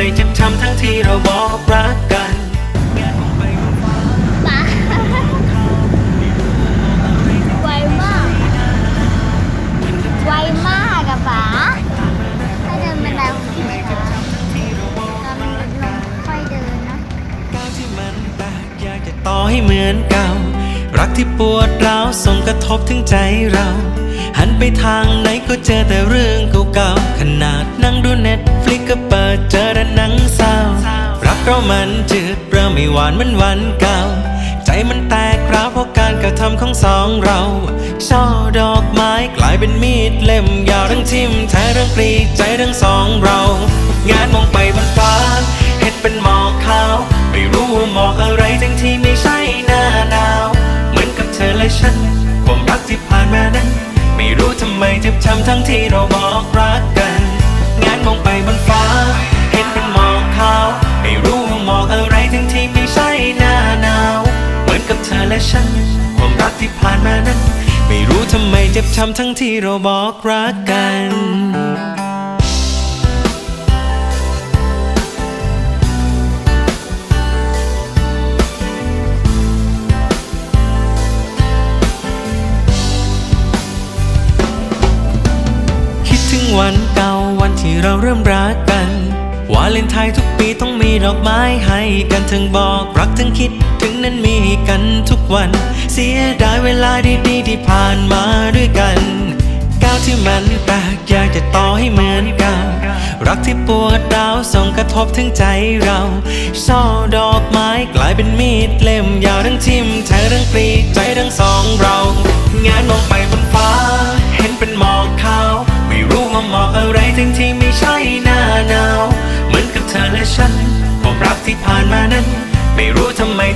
ำไมเจ็บช้ำทั้งที่เราบอกรักกันป๋าไวมาก ไวมากอะป๋าถ้าเดินบันไดของพี่ช้าตอนมันลงค่อยเดินนะก้าวที่มันแตกอยากจะต่อให้เหมือนเก่า รักที่ปวดร้าวส่งกระทบถึงใจเรา หันไปทางไหนก็เจอแต่เรื่องเก่าๆขนา มันจืดเริ่มไม่หวานเหมันวันเก่า ใจมันแตกร้าวเพราะการกระทำของสองเรา ช่อดอกไม้กลายเป็นมีดเล่มยาวทั้งทิ่มแทงทั้งปลีกใจทั้งสองเรา งานมองไปบนฟ้า เห็นเป็นหมอกขาว ไม่รู้ว่าหมอกอะไรทั้งที่ไม่ใช่หน้าหนาว เหมือนกับเธอและฉันความรักที่ผ่านมานั้น ไม่รู้ทำไมเจ็บช้ำทั้งที่เราบอกรักกัน งานมองไปบนฟ้า มานั้น ไม่รู้ทำไมเจ็บช้ำทั้งที่เราบอกรักกันคิดถึงวันเก่าวันที่เราเริ่มรักกัน วาเลนไทน์ทุกปีต้องมีดอกไม้ให้กันทั้งบอกรักทั้งคิดถึงนั้นมีกันทุกวัน เสียดายเวลาดีๆที่ผ่านมาด้วยกันก้าวที่มันแปลกอยากจะต่อให้เหมือนเก่ารักที่ปวดร้าวส่งกระทบถึงใจเราช่อดอกไม้กลายเป็นมีดเล่มยาวทั้งทิ่มแทงทั้งปลีใจทั้งสองเรางานมองไป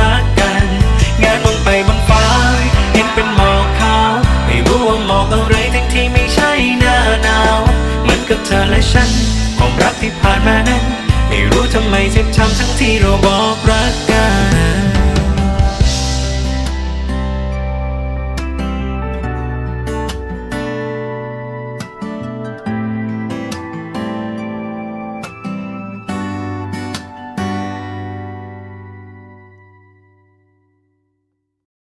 ก งานมองไปบนฟ้า เห็นเป็นหมอกขาวไม่รู้ว่าหมอกอะไรทั้งที่ไม่ใช่หน้าหนาว เหมือนกับเธอและฉันความรักที่ผ่านมานั้น ไม่รู้ทำไมเจ็บช้ำทั้งที่เราบอกรัก